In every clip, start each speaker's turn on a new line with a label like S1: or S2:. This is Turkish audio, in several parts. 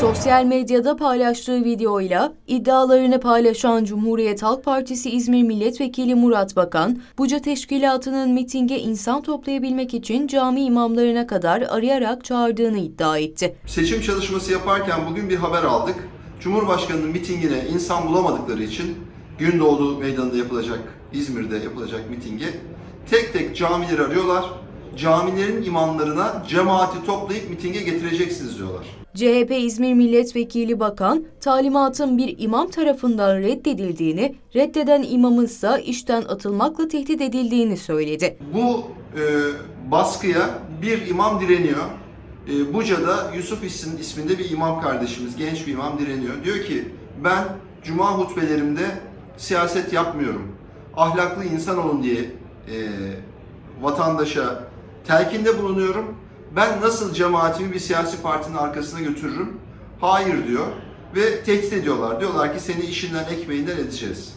S1: Sosyal medyada paylaştığı videoyla iddialarını paylaşan Cumhuriyet Halk Partisi İzmir Milletvekili Murat Bakan, Buca Teşkilatı'nın mitinge insan toplayabilmek için cami imamlarına kadar arayarak çağırdığını iddia etti.
S2: Seçim çalışması yaparken bugün bir haber aldık. Cumhurbaşkanının mitingine insan bulamadıkları için Gündoğdu Meydanı'nda yapılacak, İzmir'de yapılacak mitinge tek tek camileri arıyorlar. Camilerin imamlarına cemaati toplayıp mitinge getireceksiniz diyorlar.
S1: CHP İzmir Milletvekili Bakan, talimatın bir imam tarafından reddedildiğini, reddeden imamın ise işten atılmakla tehdit edildiğini söyledi.
S2: Bu e, baskıya bir imam direniyor. E, Buca'da Yusuf İsmin isminde bir imam kardeşimiz, genç bir imam direniyor. Diyor ki ben cuma hutbelerimde siyaset yapmıyorum. Ahlaklı insan olun diye e, vatandaşa telkinde bulunuyorum. Ben nasıl cemaatimi bir siyasi partinin arkasına götürürüm? Hayır diyor ve tehdit ediyorlar. Diyorlar ki seni işinden ekmeğinden edeceğiz.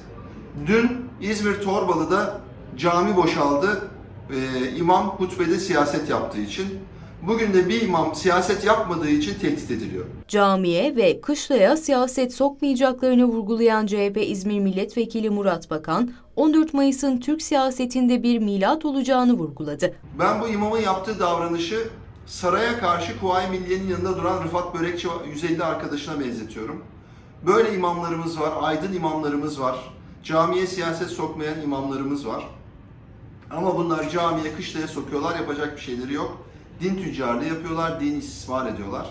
S2: Dün İzmir Torbalı'da cami boşaldı. Ee, imam hutbede siyaset yaptığı için. Bugün de bir imam siyaset yapmadığı için tehdit ediliyor.
S1: Camiye ve kışlaya siyaset sokmayacaklarını vurgulayan CHP İzmir Milletvekili Murat Bakan, 14 Mayıs'ın Türk siyasetinde bir milat olacağını vurguladı.
S2: Ben bu imamın yaptığı davranışı saraya karşı Kuvayi Milliye'nin yanında duran Rıfat Börekçi 150 arkadaşına benzetiyorum. Böyle imamlarımız var, aydın imamlarımız var. Camiye siyaset sokmayan imamlarımız var. Ama bunlar camiye, kışlaya sokuyorlar, yapacak bir şeyleri yok. Din tüccarlığı yapıyorlar, din istismar ediyorlar.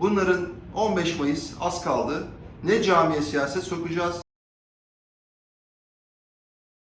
S2: Bunların 15 Mayıs az kaldı. Ne camiye siyaset sokacağız,